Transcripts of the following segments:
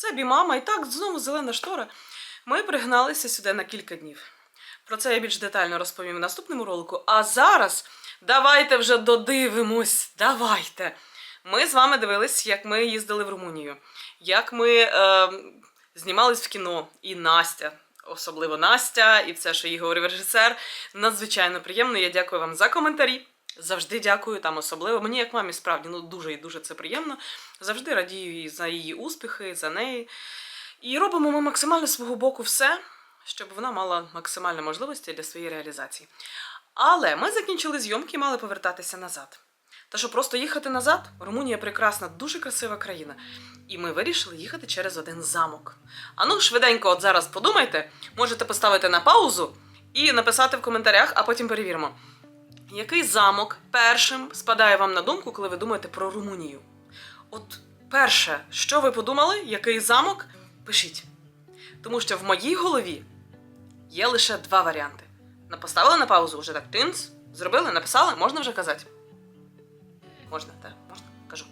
Це бімама, і так знову зелена штора. Ми пригналися сюди на кілька днів. Про це я більш детально розповім в наступному ролику. А зараз давайте вже додивимось. Давайте. Ми з вами дивились, як ми їздили в Румунію, як ми е, знімались в кіно, і Настя, особливо Настя, і все, що їй говорив режисер. Надзвичайно приємно. Я дякую вам за коментарі. Завжди дякую там особливо. Мені, як мамі, справді ну дуже і дуже це приємно. Завжди радію їй за її успіхи, за неї. І робимо ми максимально свого боку все, щоб вона мала максимальні можливості для своєї реалізації. Але ми закінчили зйомки і мали повертатися назад. Та що просто їхати назад? Румунія прекрасна, дуже красива країна. І ми вирішили їхати через один замок. А ну, швиденько, от зараз подумайте, можете поставити на паузу і написати в коментарях, а потім перевіримо. Який замок першим спадає вам на думку, коли ви думаєте про Румунію? От перше, що ви подумали, який замок? Пишіть. Тому що в моїй голові є лише два варіанти. Поставили на паузу, вже так тинц, зробили, написали, можна вже казати. Можна, так, можна, кажу.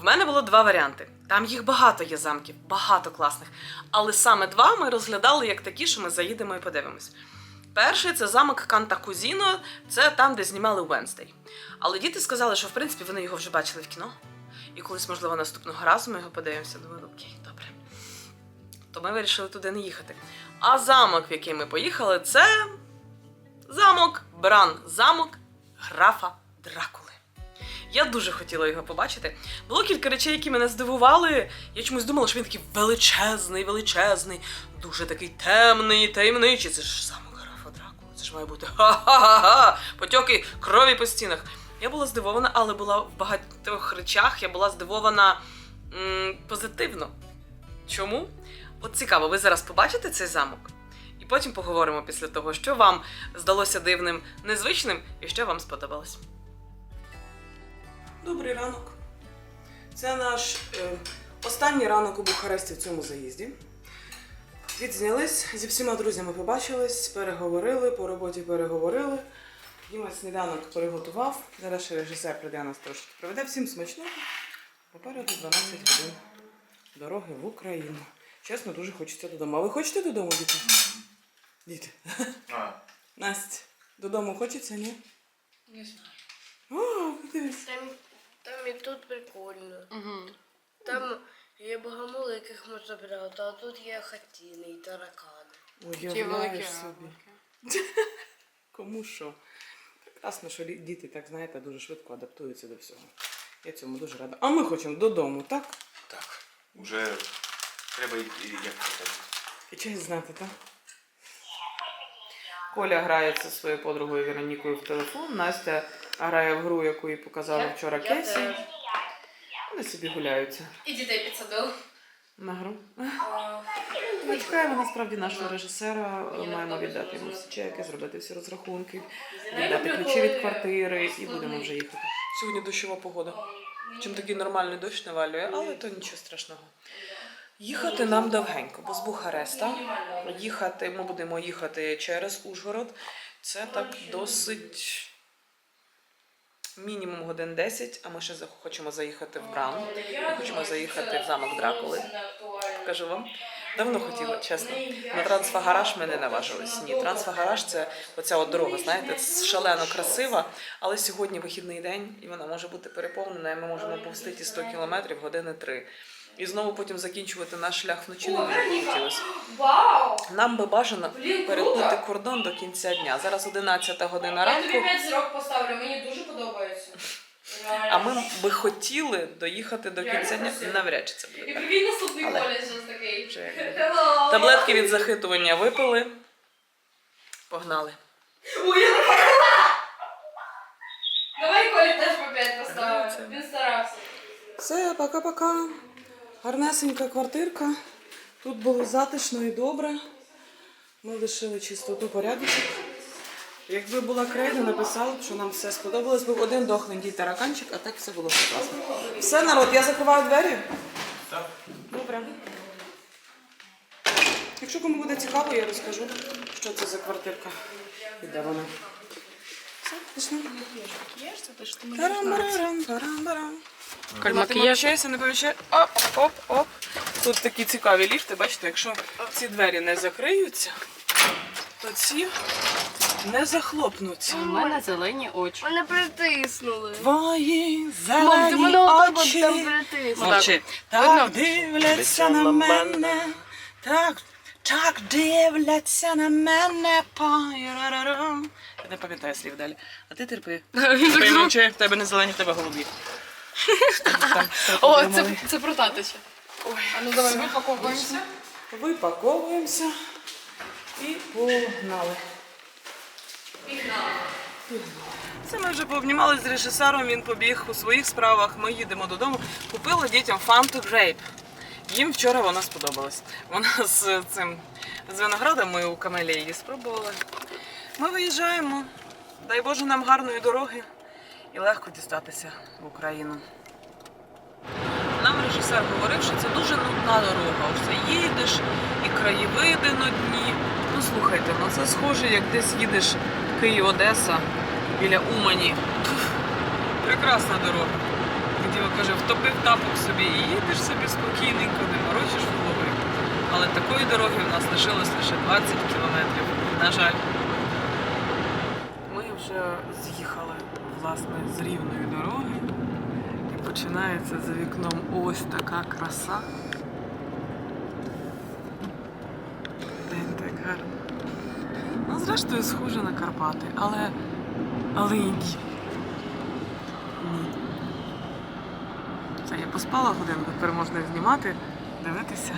В мене було два варіанти. Там їх багато є замків, багато класних. Але саме два ми розглядали як такі, що ми заїдемо і подивимось. Перший це замок Кантакузіно, це там, де знімали Венстей. Але діти сказали, що в принципі вони його вже бачили в кіно. І колись, можливо, наступного разу ми його подивимося. Думаю, окей, добре. То ми вирішили туди не їхати. А замок, в який ми поїхали, це замок Бран, замок графа Дракули. Я дуже хотіла його побачити. Було кілька речей, які мене здивували. Я чомусь думала, що він такий величезний, величезний, дуже такий темний, таємничий. Це ж замок. Це ж має бути ха-ха-ха-ха! Потьоки крові по стінах. Я була здивована, але була в багатьох речах. Я була здивована м, позитивно. Чому? От цікаво, ви зараз побачите цей замок, і потім поговоримо після того, що вам здалося дивним, незвичним і що вам сподобалось. Добрий ранок. Це наш е, останній ранок у Бухаресті в цьому заїзді. Відзнялись, зі всіма друзями побачились, переговорили, по роботі переговорили. Діма сніданок приготував. Зараз ще режисер прийде нас трошки проведе. Всім смачного. Попереду 12 годин дороги в Україну. Чесно, дуже хочеться додому. А ви хочете додому, діти? Діти. А, Настя, додому хочеться, ні? Не знаю. О, дивись. Там, там і тут прикольно. Угу. Там є богомоли, яких можна брати, а тут є хатіни і таракани. Уявляєш собі. Кому що? Прекрасно, що діти, так знаєте, дуже швидко адаптуються до всього. Я цьому дуже рада. А ми хочемо додому, так? так. Уже треба й- і- як. І честь знати, так? Коля грається зі своєю подругою Веронікою в телефон. Настя грає в гру, яку їй показала вчора Я Кесі. Вони собі гуляються І дітей підсадив. на гру. Ми чекаємо насправді нашого режисера. Маємо віддати йому всі чеки, зробити всі розрахунки, віддати ключі від квартири і будемо вже їхати. Сьогодні дощова погода. Чим такий нормальний дощ навалює, але то нічого страшного. Їхати нам довгенько, бо з Бухареста. Їхати, ми будемо їхати через Ужгород. Це так досить мінімум годин 10, а ми ще хочемо заїхати в Бран. Ми хочемо заїхати в замок Дракули. Покажу вам. Давно хотіла, чесно. На трансфагараж ми не наважились. Ні, трансфагараж це оця от дорога, знаєте, шалено красива, але сьогодні вихідний день, і вона може бути переповнена, і ми можемо повстити 100 кілометрів години три. І знову потім закінчувати наш шлях вночі не хотілося. Нам би бажано перетнути кордон до кінця дня. Зараз 11 година Я тобі 5 зірок поставлю, мені дуже подобається. А ми би хотіли доїхати до кінця дня. Навряд чи це буде. І наступний коледж такий. Таблетки від захитування випили. Погнали. Ой, я не! Давай Колі теж по 5 поставимо. Він старався. Все, пока-пока. Гарнесенька квартирка. Тут було затишно і добре. Ми лишили чистоту порядочок. Якби була крейда, написала б, що нам все сподобалось. Був один дохленький тараканчик, а так все було прекрасно. Все, народ, я закриваю двері. Так. Добре. Якщо кому буде цікаво, я розкажу, що це за квартирка і де вона. Все, пішли. Тарам-барам, тарам-барам. Коль, макіяж. Не помічай. Оп, оп, оп. Тут такі цікаві ліфти, бачите, якщо ці двері не закриються, то ці не захлопнуться. У мене зелені очі. Мене притиснули. Твої Мам, ти зелені мене отак от очі. притиснули. Мовчи. Так дивляться на мене. Так, так дивляться на мене. Па-ра-ра-рам. Я не пам'ятаю слів далі. А ти терпи. Ти мовчи, в тебе не зелені, в тебе голубі. О, це, це про татича. Ой, А ну давай випаковуємося. Випаковуємося і погнали. Це ми вже пообнімалися з режисером, він побіг у своїх справах, ми їдемо додому. Купила дітям Фанту Грейп. Їм вчора вона сподобалась. Вона з цим з виноградом ми у камелі її спробували. Ми виїжджаємо. Дай Боже нам гарної дороги і легко дістатися в Україну. Нам режисер говорив, що це дуже нудна дорога. Ось їдеш і краєвиди нудні. Ну слухайте, ну це схоже, як десь їдеш Київ-Одеса біля Умані. Прекрасна дорога. Діва каже, втопив тапок собі і їдеш собі спокійненько, не морочиш голови. Але такої дороги в нас лишилось лише 20 кілометрів. На жаль. Ми вже з'їхали власне з рівної дороги. І починається за вікном ось така краса. День так гарно. Ну, зрештою, схоже на Карпати, але. але і ні. Ні. Це я поспала годинку, тепер можна знімати, дивитися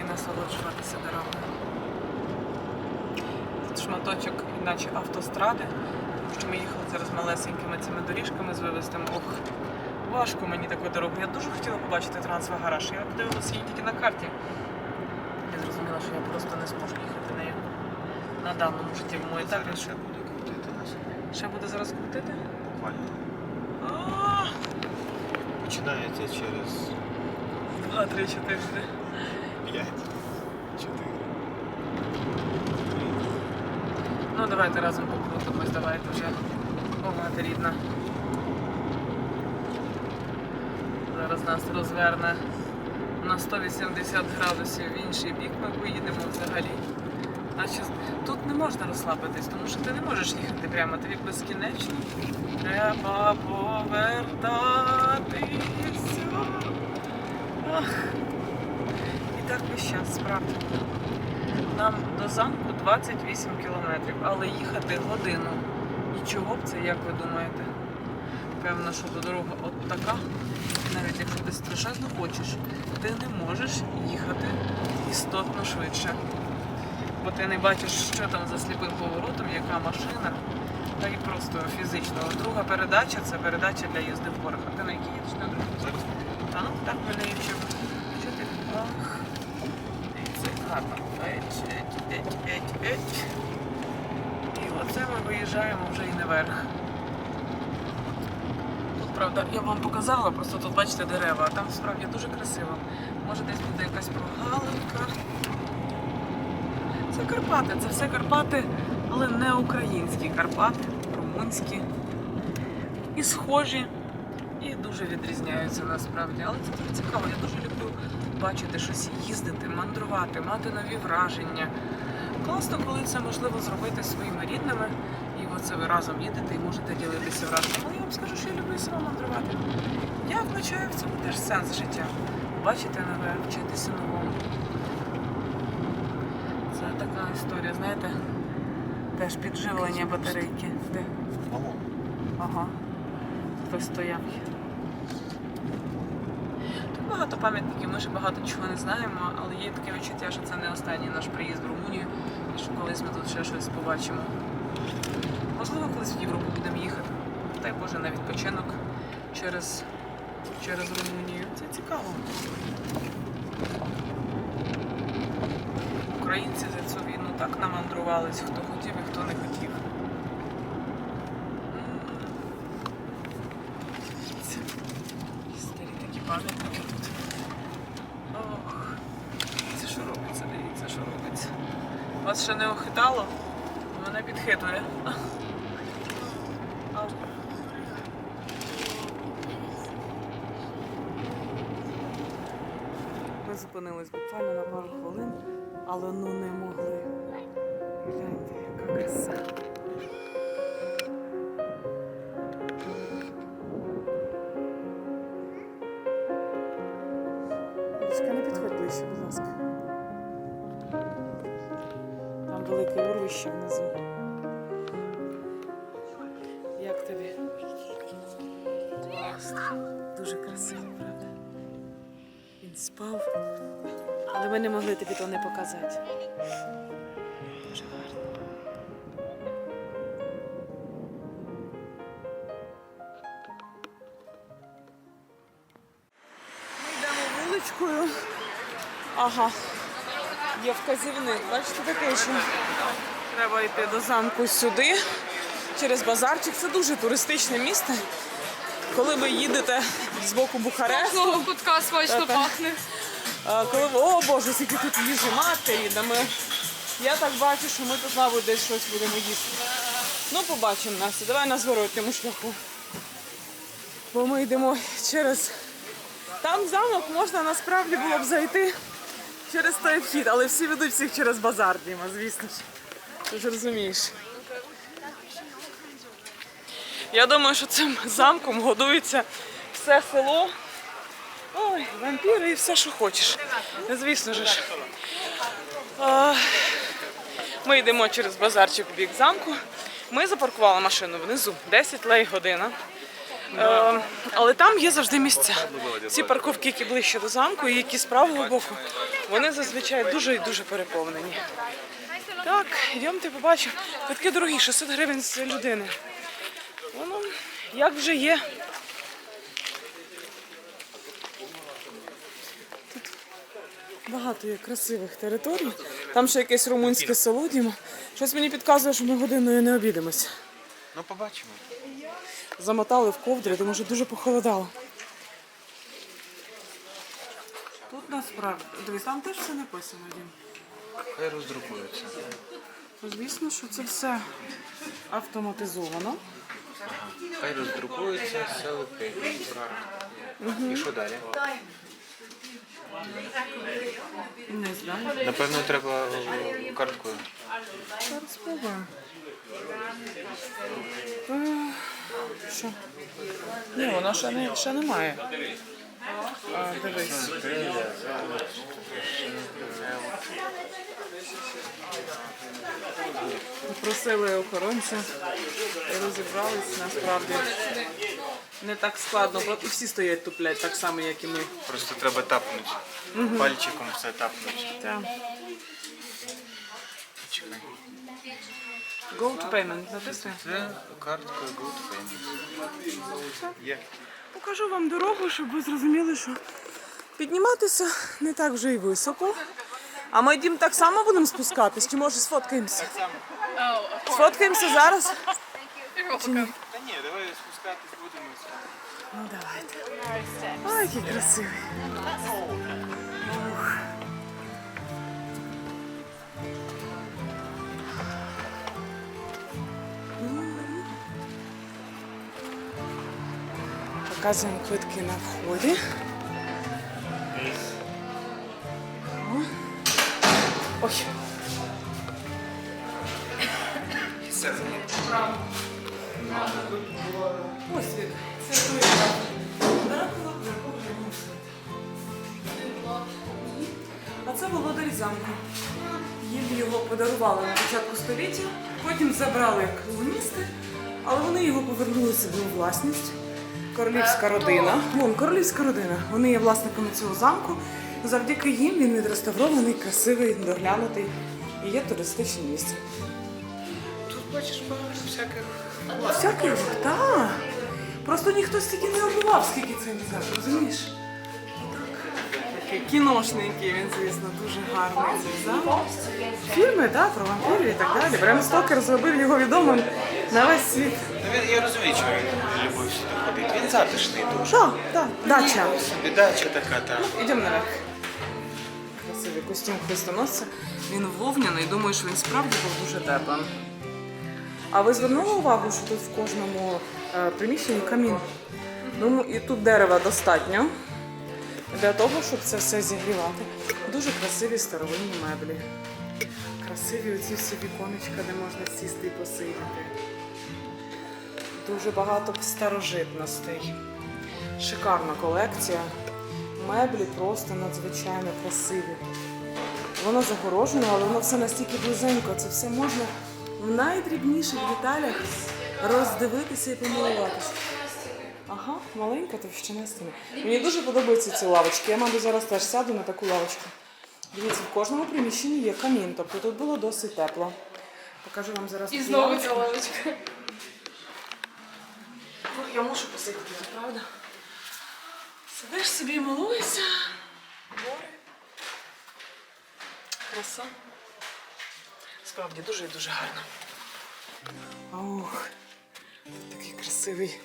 і насолоджуватися дорогою. Тут шматочок, іначе автостради, тому що ми їхали зараз малесенькими цими доріжками з вивезтим. Ох, важко мені таку дорогу. Я дуже хотіла побачити трансфер-гараж. Я подивилася її тільки на карті. Я зрозуміла, що я просто не зможу їхати нею на даному життєвому етапі. Ще буде крутити нас. Ще буде зараз крутити? Буквально. Починається через Два-три чотири. 5, 4. Ну давайте разом покрутимось, давайте вже. О, рідна. Зараз нас розверне на 180 градусів в інший бік ми поїдемо взагалі. Наче тут не можна розслабитись, тому що ти не можеш їхати прямо, тобі безкінечно. Треба повертатися. Ах. І так весь час, справді. Нам до замку 28 кілометрів, але їхати годину. Чого б це, як ви думаєте? Певно, що до дорога от така. Навіть якщо ти страшенно хочеш, ти не можеш їхати істотно швидше. Бо ти не бачиш, що там за сліпим поворотом, яка машина. Та й просто фізично. Друга передача це передача для їзди в горах. А ти на якій їдеш на другій? Зараз Та ну так мене ти? Ах. Це гарно. Еть, еть, еть, еть, еть. І оце ми виїжджаємо вже і наверх. Тут, правда, я вам показала, просто тут бачите дерева, а там справді дуже красиво. Може десь буде якась прогалинка. Це Карпати, це все Карпати, але не українські Карпати, румунські. І схожі, і дуже відрізняються насправді. Але це дуже цікаво. Я дуже люблю бачити щось, їздити, мандрувати, мати нові враження. Класно, коли це можливо зробити своїми рідними, і оце ви разом їдете і можете ділитися враженнями. Але я вам скажу, що я люблю сама мандрувати. Я вбачаю в цьому теж сенс життя. Бачити нове, вчитися новому. Це така історія, знаєте, теж підживлення батарейки. Де? Ага. Хтось стояв. Багато пам'ятників, ми ще багато чого не знаємо, але є таке відчуття, що це не останній наш приїзд в Румунію, і що колись ми тут ще щось побачимо. Можливо, колись в Європу будемо їхати. Дай Боже, на відпочинок через, через Румунію. Це цікаво. Українці за цю війну так намандрувались, хто хотів і хто не хотів. Дивіться. Старі такі пам'ятники тут. Ох. Це що робиться, дивіться, що робиться. Вас ще не охитало? Мене підхитує. Ми зупинились буквально на пару хвилин, але ну не могли. Гляньте, яка краса. Спав, але ми не могли тобі то не показати. Дуже гарно. Ми йдемо вуличкою. Ага. Є вказівник. Бачите, такий, що треба йти до замку сюди, через базарчик. Це дуже туристичне місто. Коли ви їдете з боку Бухаресту, Кожного кутка смачно пахне. коли ви, о Боже, скільки тут їжі да ми. Я так бачу, що ми тут, мабуть, десь щось будемо їсти. Ну, побачимо Настя. Давай на зворотньому шляху. Бо ми йдемо через. Там замок можна насправді було б зайти через той вхід, але всі ведуть всіх через базар, Діма, звісно ж. Ти ж розумієш. Я думаю, що цим замком годується все село. Ой, вампіри і все, що хочеш. Звісно ж. Ми йдемо через базарчик у бік замку. Ми запаркували машину внизу, 10 лей година. Е, але там є завжди місця. Ці парковки, які ближче до замку, і які з правого боку, вони зазвичай дуже і дуже переповнені. Так, йдемте побачимо. Квитки дорогі, 600 гривень з людини. Воно як вже є. Тут багато є красивих територій. Там ще якесь румунське село, Діма. Щось мені підказує, що ми годиною не обійдемося. Ну побачимо. Замотали в ковдрі, тому що дуже похолодало. Тут насправді. Дивись, там теж все написано, Дім. Хай роздрукуються. Звісно, що це все автоматизовано. Хай роздрукуються, селфи, І що далі? Не знаю. Напевно, треба карткою. Зараз спробуємо. Е, Що? Ні, вона ще, не, ще немає. А, дивись. Попросили охоронця і розібрались насправді. Не так складно, і всі стоять туплять так само, як і ми. Просто треба тапнути. Пальчиком все тапнути. Так. Чекай. Go to payment, натисни. Це карткою Good Family. Є. Покажу вам дорогу, щоб ви зрозуміли, що підніматися не так вже й високо. А ми дім так само будемо спускатись, чи може сфоткаємося? Сфоткаємося зараз? Та ні, давай спускатись будемо. Ну давайте. Ой, який красивий. Показуємо квитки на вході. Ой. Ось він. Це той. Дракула А це володарі замку. Їм його подарували на початку століття, потім забрали як колоністи, але вони його повернули собі у власність. Королівська родина. Вон, королівська родина. Вони є власниками цього замку. Завдяки їм він відреставрований, красивий, доглянутий і є туристичним місцем. Тут бачиш багато всяких. Всяких, так. Просто ніхто стільки не оббивав, скільки цей музей, розумієш? Такий кіношненький він, звісно, дуже гарний цей замок. Фільми, так, про вампірів і так далі. Брем Стокер зробив його відомим на весь світ. Та він- Я розумію, чого він любив сюди ходити. Він затишний дуже. Так, так, дача. Дача така, та. Ідемо наверх. Красивий костюм хрестоносця. Він вовняний, думаю, що він справді був дуже теплим. А ви звернули увагу, що тут в кожному е, приміщенні камін? Ну і тут дерева достатньо. для того, щоб це все зігрівати. Дуже красиві старовинні меблі. Красиві оці всі віконечка, де можна сісти і посидіти. Дуже багато старожитностей. Шикарна колекція. Меблі просто надзвичайно красиві. Воно загорожено, але воно все настільки близенько. Це все можна в найдрібніших деталях роздивитися і помилуватися. Ага, маленька товщина стіни. Мені дуже подобаються ці лавочки. Я, мабуть, зараз теж сяду на таку лавочку. Дивіться, в кожному приміщенні є камін, тобто тут було досить тепло. Покажу вам зараз. І знову ця лавочка. Я мушу посидіти, правда? Сидиш собі і милуєшся. Море. Краса. Справді дуже і дуже гарно. Ох, такий красивий.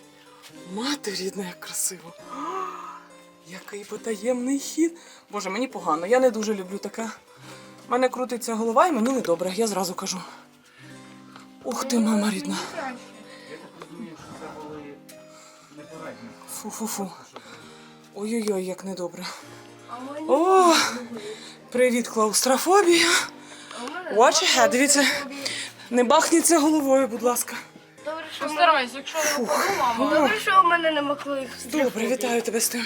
Мати рідна, як красиво. Який потаємний хід. Боже, мені погано. Я не дуже люблю таке. У мене крутиться голова і мені не добре, я зразу кажу. Ух ти, мама рідна. Фу-фу-фу. Ой-ой-ой, як недобре. О, привіт, клаустрофобія. Watch ahead, дивіться. Не бахніться головою, будь ласка. Добре, що, ми... Постарайся, якщо не впаду, мама. Добре, що у мене не могли їх Добре, вітаю тебе з тим.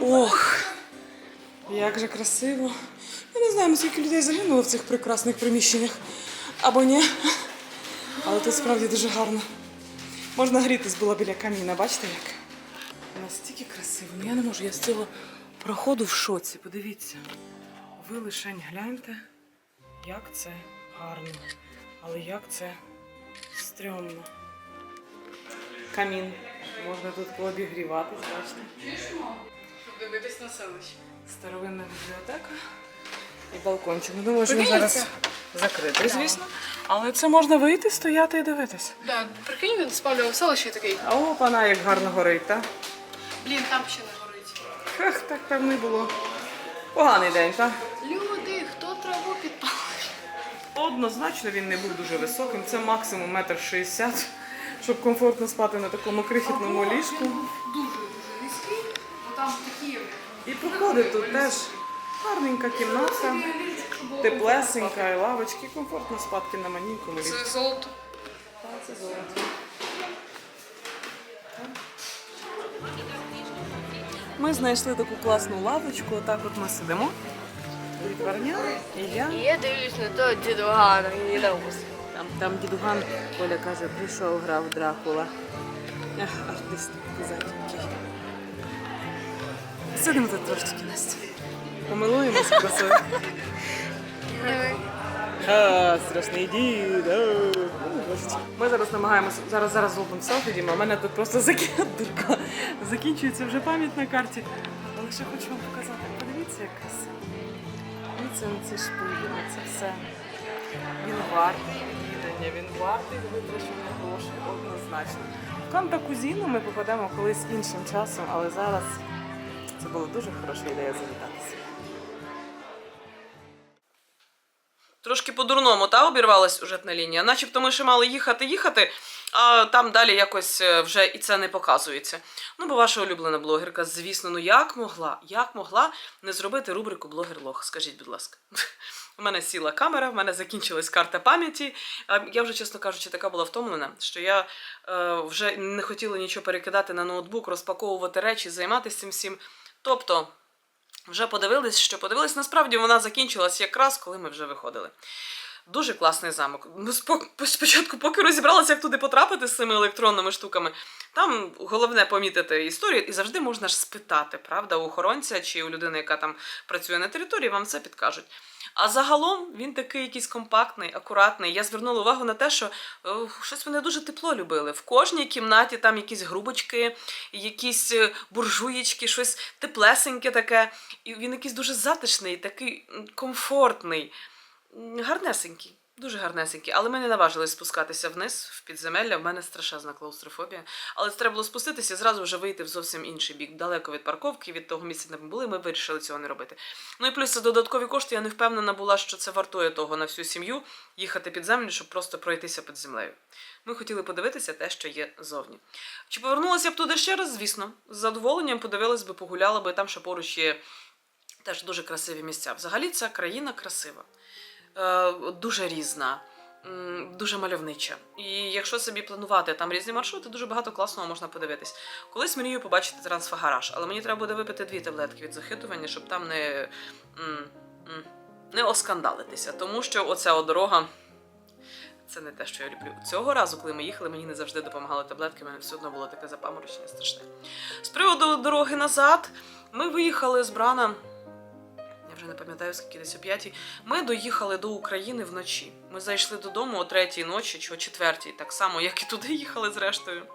Ох, як же красиво. Я не знаю, скільки людей загинуло в цих прекрасних приміщеннях. Або ні. Але тут справді дуже гарно. Можна грітись було біля каміна, бачите як? Настільки красиво. Ну я не можу, я з цього проходу в шоці. Подивіться. Ви лишень гляньте, як це гарно. Але як це стрьомно. Камін. Можна тут пообігріватись, бачите. Щоб дивитись на селище. Старовинна бібліотека і балкончик. Ну, думаю, що він зараз закритий, звісно. Але це можна вийти, стояти і дивитися. Да, прикинь, він спалював селище такий. А о, пана, як гарно горить, так? Блін, там ще не горить. Хех, так певно й було. Поганий день, так? Люди, хто траву підпалив? Однозначно він не був дуже високим. Це максимум метр шістдесят, щоб комфортно спати на такому крихітному ліжку. Він був дуже-дуже низький, бо там такі. І проходить тут теж гарненька кімната, теплесенька, і лавочки, і комфортно спати на маненькому. Це золото. Так, це золото. Ми знайшли таку класну лавочку, отак от ми сидимо. Відверня, і я. І я дивлюсь на того дідугана і на ус. Там, там дідуган, Коля каже, прийшов, грав Дракула. Ех, артист козацький. Сидимо тут трошечки, Настя. Помилуємося красою. А, страшний дід. Ми зараз намагаємося, зараз зараз зробимо селфі, Діма. У мене тут просто закін- дурка. Закінчується вже пам'ять на карті. Але ще хочу вам показати. Подивіться, як красиво. Дивіться на ці шпилі, це все. Він вартий відвідання, він вартий витрачення грошей однозначно. В Кантакузіну ми попадемо колись іншим часом, але зараз це була дуже хороша ідея завітатися. Трошки по-дурному та обірвалась сюжетна лінія. Начебто ми ще мали їхати їхати, а там далі якось е, вже і це не показується. Ну, бо ваша улюблена блогерка, звісно, ну як могла, як могла не зробити рубрику Блогер-лог? Скажіть, будь ласка. У мене сіла камера, в мене закінчилась карта пам'яті. Я вже, чесно кажучи, така була втомлена, що я е, вже не хотіла нічого перекидати на ноутбук, розпаковувати речі, займатися цим всім. Тобто, вже подивились, що подивились, насправді вона закінчилась якраз, коли ми вже виходили. Дуже класний замок. Спочатку, поки розібралася, як туди потрапити з цими електронними штуками, там головне помітити історію, і завжди можна ж спитати, правда, у охоронця чи у людини, яка там працює на території, вам це підкажуть. А загалом він такий якийсь компактний, акуратний. Я звернула увагу на те, що е, щось вони дуже тепло любили. В кожній кімнаті там якісь грубочки, якісь е, буржуєчки, щось теплесеньке таке. І він якийсь дуже затишний, такий комфортний, гарнесенький. Дуже гарнесенькі, але ми не наважились спускатися вниз в підземелля. В мене страшезна клаустрофобія. Але це треба було спуститися і зразу вже вийти в зовсім інший бік, далеко від парковки, від того місця, де ми були. Ми вирішили цього не робити. Ну і плюс це додаткові кошти. Я не впевнена була, що це вартує того на всю сім'ю їхати під землю, щоб просто пройтися під землею. Ми хотіли подивитися те, що є зовні. Чи повернулася б туди ще раз? Звісно, з задоволенням подивилась би, погуляла би там, що поруч є теж дуже красиві місця. Взагалі, ця країна красива, дуже різна. Дуже мальовнича. І якщо собі планувати там різні маршрути, дуже багато класного можна подивитись. Колись мрію побачити трансфагараж, але мені треба буде випити дві таблетки від захитування, щоб там не, не оскандалитися. Тому що оця дорога це не те, що я люблю. Цього разу, коли ми їхали, мені не завжди допомагали таблетки, мене все одно було таке запаморочення страшне. З приводу дороги назад, ми виїхали з Брана. Не пам'ятаю, скільки десь о п'ятій. Ми доїхали до України вночі. Ми зайшли додому о третій ночі чи о четвертій, так само, як і туди їхали зрештою.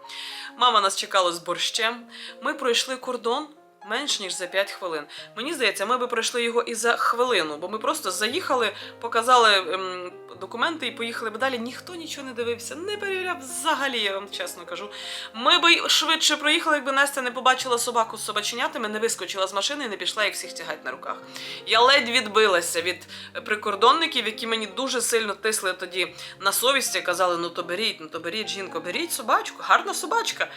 Мама нас чекала з борщем. Ми пройшли кордон менш ніж за 5 хвилин. Мені здається, ми би пройшли його і за хвилину, бо ми просто заїхали, показали ем, документи і поїхали б далі. Ніхто нічого не дивився, не перевіряв взагалі, я вам чесно кажу. Ми би швидше проїхали, якби Настя не побачила собаку з собаченятами, не вискочила з машини і не пішла їх всіх тягати на руках. Я ледь відбилася від прикордонників, які мені дуже сильно тисли тоді на совісті, казали: ну то беріть, ну то беріть, жінко, беріть собачку, гарна собачка.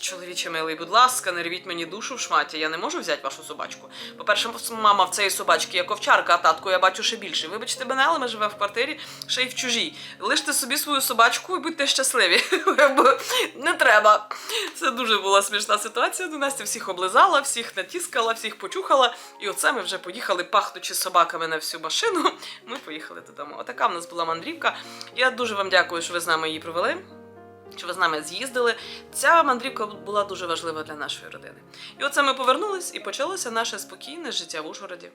Чоловіче милий, будь ласка, не рвіть мені душу в шматі, я не можу взяти вашу собачку. По-перше, мама в цієї собачки є ковчарка, а татку я бачу ще більше. Вибачте мене, але ми живемо в квартирі, ще й в чужій. Лиште собі свою собачку і будьте щасливі. Не треба. Це дуже була смішна ситуація. Ну, Настя всіх облизала, всіх натіскала, всіх почухала. І оце ми вже поїхали, пахнучи собаками на всю машину. Ми поїхали додому. Отака в нас була мандрівка. Я дуже вам дякую, що ви з нами її провели. Що ви з нами з'їздили? Ця мандрівка була дуже важлива для нашої родини. І оце ми повернулись і почалося наше спокійне життя в Ужгороді.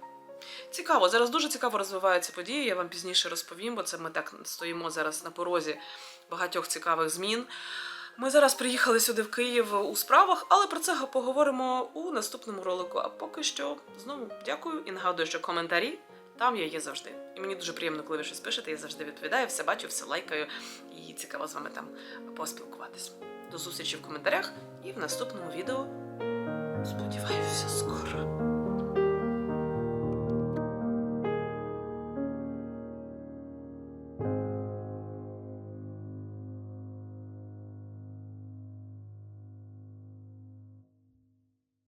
Цікаво, зараз дуже цікаво розвиваються події. Я вам пізніше розповім, бо це ми так стоїмо зараз на порозі багатьох цікавих змін. Ми зараз приїхали сюди в Київ у справах, але про це поговоримо у наступному ролику. А поки що знову дякую і нагадую, що коментарі там я є завжди. І мені дуже приємно, коли ви щось пишете. Я завжди відповідаю, все бачу, все лайкаю і цікаво з вами там поспілкуватись. До зустрічі в коментарях і в наступному відео. Сподіваюся.